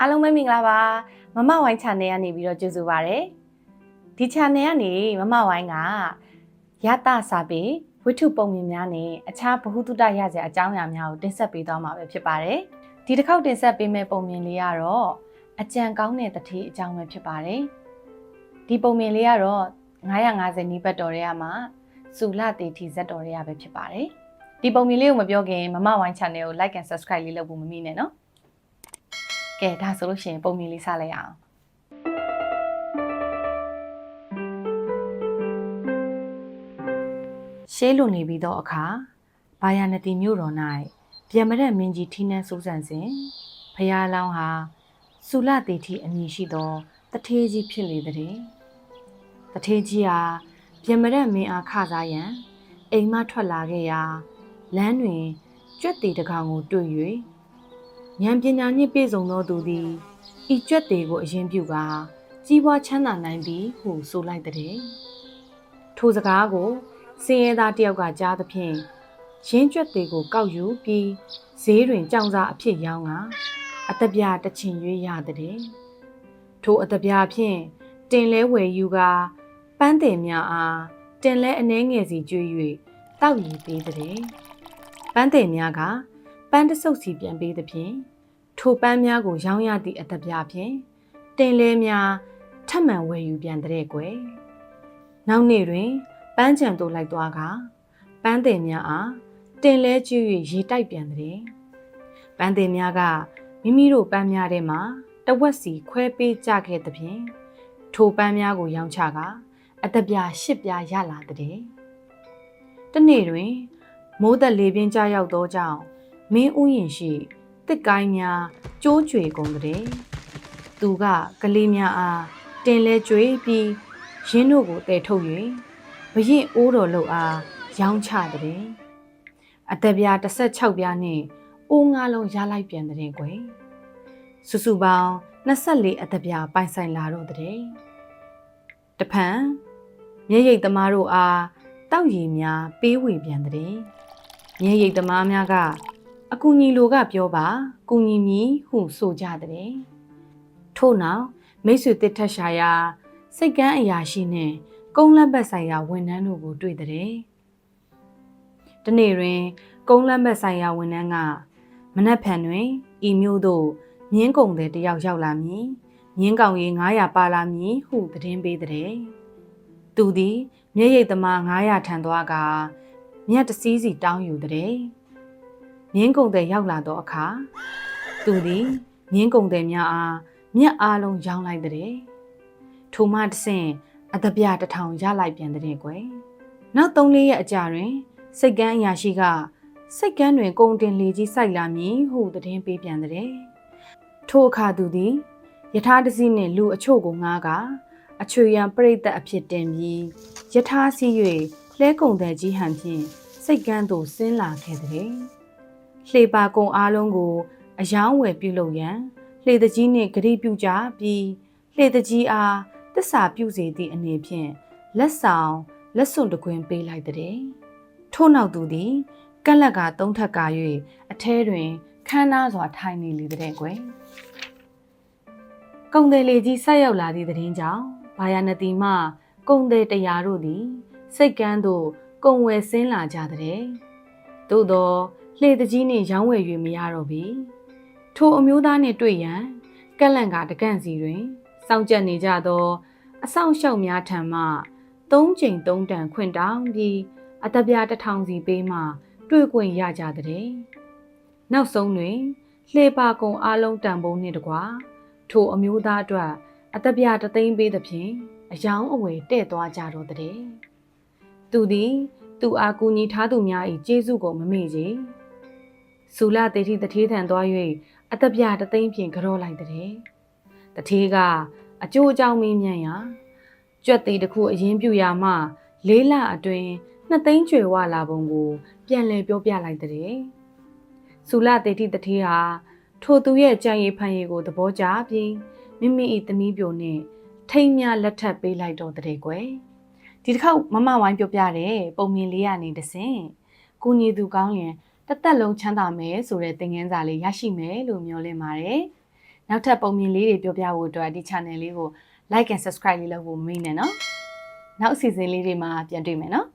အားလုံးပဲမင်္ဂလာပါမမဝိုင်း channel ကနေပြီးတော့ကြိုဆိုပါရစေဒီ channel ကနေမမဝိုင်းကရတစာပေဝိထုပုံမြင်များနဲ့အခြားဗဟုသုတရစရာအကြောင်းအရာများကိုတင်ဆက်ပေးသွားမှာပဲဖြစ်ပါတယ်ဒီတစ်ခေါက်တင်ဆက်ပေးမယ့်ပုံမြင်လေးကတော့အကြံကောင်းတဲ့တတိအကြောင်းပဲဖြစ်ပါတယ်ဒီပုံမြင်လေးကတော့950နီးပတ်တော်တွေကမှစူလတေထီဇက်တော်တွေကပဲဖြစ်ပါတယ်ဒီပုံမြင်လေးကိုမပြောခင်မမဝိုင်း channel ကို like and subscribe လေးလုပ်ဖို့မမိနဲ့နော် ကဲဒါဆိုလို့ရှိရင်ပုံမြင်လေးစလိုက်အောင်ရှေးလွန်နေပြီးသောအခါဘာယာနတိမြို့တော်၌ပြန်မရက်မင်းကြီးထီးနှန်းစိုးစံစဉ်ဖရာလောင်းဟာစူလတေတီအမည်ရှိသောတထေးကြီးဖြစ်လေတဲ့တထေးကြီးဟာပြန်မရက်မင်းအားခစားရန်အိမ်မထွက်လာခဲ့ရာလမ်းတွင်ကြွက်တီတကောင်ကိုတွေ့၍ ဉာဏ်ပညာနှင့်ပြည့်စုံသောသူသည်ဤကြွက်တွေကိုအရင်ပြုကာကြီးပွားချမ်းသာနိုင်သည်ဟုဆိုလိုက်တဲ့ထိုစကားကိုစင်ရဲသားတယောက်ကကြားသဖြင့်ရင်းကြွက်တွေကိုကောက်ယူပြီးဈေးတွင်ကြောင်စာအဖြစ်ရောင်းကအတပြတချင်ရွေးရတဲ့ထိုအတပြဖြင့်တင်လဲဝယ်ယူကာပန်းတယ်များအားတင်လဲအနှဲငယ်စီကျွေး၍တောက်ရည်ပေးတဲ့ပန်းတယ်များကပ န်းတဆုပ်စီပြန်ပေးသဖြင့်ထိုပန်းများကိုရောင်းရသည့်အသက်ပြဖြင့်တင်လဲများထပ်မံဝယ်ယူပြန်တဲ့ကွယ်နောက်နေ့တွင် ပန်းချံတို့လိုက်သွားကပန်းတယ်များအားတင်လဲကျွေး၍ရေတိုက်ပြန်တဲ့ပန်းတယ်များကမိမိတို့ပန်းများထဲမှာတဝက်စီခွဲပေးကြခဲ့သဖြင့်ထိုပန်းများကိုရောင်းချကအသက်ပြရှစ်ပြားရလာတဲ့တနေ့တွင် မိုးသက်လေပြင်းကြရောက်သောကြောင့် မင်းဥယျင်ရှိတစ်ကိုင်းများကျိုးကျွေကုန်တဲ့သူကကလေးများအားတင်လဲကျွေးပြီးရင်းတို့ကိုတဲထုတ်၍ဘရင်အိုးတော်လို့အားရောင်းချတဲ့အသက်ပြား16ပြားနဲ့အိုးငါးလုံးရလိုက်ပြန်တဲ့ကွယ်စုစုပေါင်း24အသက်ပြားပိုင်ဆိုင်လာတော့တဲ့တဖန်မျက်ရည်သမားတို့အားတောက်ရည်များပေးဝေပြန်တဲ့မျက်ရည်သမားများက အကူညီလိုကပြောပါကူညီမည်ဟုဆိုကြတဲ့ထို့နောက်မိတ်ဆွေတစ်ထက်ရှာရာစိတ်ကန်းအရာရှိနှင့်ကုန်းလက်ဘက်ဆိုင်ရာဝန်ထမ်းတို့ကိုတွေ့တဲ့တနေ့တွင်ကုန်းလက်ဘက်ဆိုင်ရာဝန်ထမ်းကမနက်ဖြန်တွင်ဤမျိုးသို့မြင်းကုံတဲ့တယောက်ရောက်လာမည်မြင်းကောင်ရေ900ပါလာမည်ဟုသတင်းပေးတဲ့သူသည် မျက်ရည်သမား900ထန်သွားကမြတ်တစည်းစီတောင်းယူတဲ့ မြင်းကုံတဲ့ရောက်လာသောအခါသူသည်မြင်းကုံတဲ့များအားမြက်အားလုံးရောင်းလိုက်တဲ့ထိုမှတဆင့်အတပြတစ်ထောင်ရလိုက်ပြန်တဲ့ကွယ်နောက်၃လေးရက်အကြာတွင် စိတ်ကန်းအရာရှိကစိတ်ကန်းတွင်ကုံတင်လေကြီးစိုက်လာမည်ဟုသတင်းပေးပြန်တဲ့ထိုအခါသူသည်ယထာတစည်းနှင့်လူအချို့ကိုငားကအချွေရန်ပြိတ္တအဖြစ်တင်ပြီးယထာစီ၍လဲကုံတဲ့ကြီးဟန်ဖြင့်စိတ်ကန်းသို့ဆင်းလာခဲ့တဲ့ လှေပါကုံအားလုံးကို အယောင်းဝယ်ပြုလုပ်ရန်လှေတကြီးနှင့်ဂရိပြုကြပြီးလှေတကြီးအားတစ္ဆာပြုစေသည့်အနေဖြင့်လက်ဆောင်လက်စွန်တကွင်ပေးလိုက်တဲ့ထို့နောက်သူသည်ကက်လက်ကသုံးထပ်ကာ၍အထဲတွင်ခမ်းနားစွာထိုင်နေလေတဲ့ကွယ်ကုံတယ်လေကြီးဆက်ရောက်လာသည့်သတင်းကြောင့်ဘာယာနတိမှကုံတယ်တရားတို့သည်စိတ်ကန်းသို့ကုံဝယ်ဆင်းလာကြတဲ့သို့သော လှေတကြီးနှင့်ရောင်းဝယ်၍မရတော့ပြီထိုအမျိုးသားနှင့်တွေ့ရန်ကက်လန်ကတကန့်စီတွင်စောင့်ကြက်နေကြသောအဆောင်ရှောက်များထံမှသုံးချိန်သုံးတန်ခွင့်တောင်းပြီးအတပြားတစ်ထောင်စီပေးမှတွေ့ခွင့်ရကြတဲ့နောက်ဆုံးတွင်လှေပါကုံအားလုံးတန်ဖိုးနှင့်တကွာထိုအမျိုးသားအတွက်အတပြားတသိန်းပေးသဖြင့်အယောင်အဝယ်တဲ့သွားကြတော့တဲ့သူသည် သူအားကူညီထားသူများ၏ကျေးဇူးကိုမမေ့ကြ။ စူလတေတိတထေးထံသွား၍အတပြတသိန်းဖြင့်ကြောလိုက်တဲ့။တထေးကအကျိုးအကြောင်းမင်းမြန်ရာကြွက်သေးတစ်ခုအရင်ပြူရာမှလေးလအတွင်းနှစ်သိန်းကျွေဝလာပုံကို ပြန်လည်ပြောပြလိုက်တဲ့။စူလတေတိတထေးဟာထိုသူရဲ့ကြံရည်ဖန်ရည်ကိုသဘောကျပြီးမိမိ၏သမီးပြိုနှင့်ထိမ်းမြလက်ထပ်ပေးလိုက်တော့တဲ့ကွယ်။ဒီတစ်ခေါက်မမဝိုင်းပြောပြတဲ့ပုံမြင်လေးရနေတစဉ်ကိုညီသူကောင်းလျင် တသက်လုံးချမ်းသာမယ်ဆိုတဲ့သင်ခန်းစာလေးရရှိမယ်လို့မျှော်လင့်ပါတယ်နောက်ထပ်ပုံမြင်လေးတွေပြောပြဖို့အတွက်ဒီ channel လေးကို like and subscribe လေးလုပ်ဖို့မမေ့နဲ့နော်နောက်အစီအစဉ်လေးတွေမှာပြန်တွေ့မယ်နော်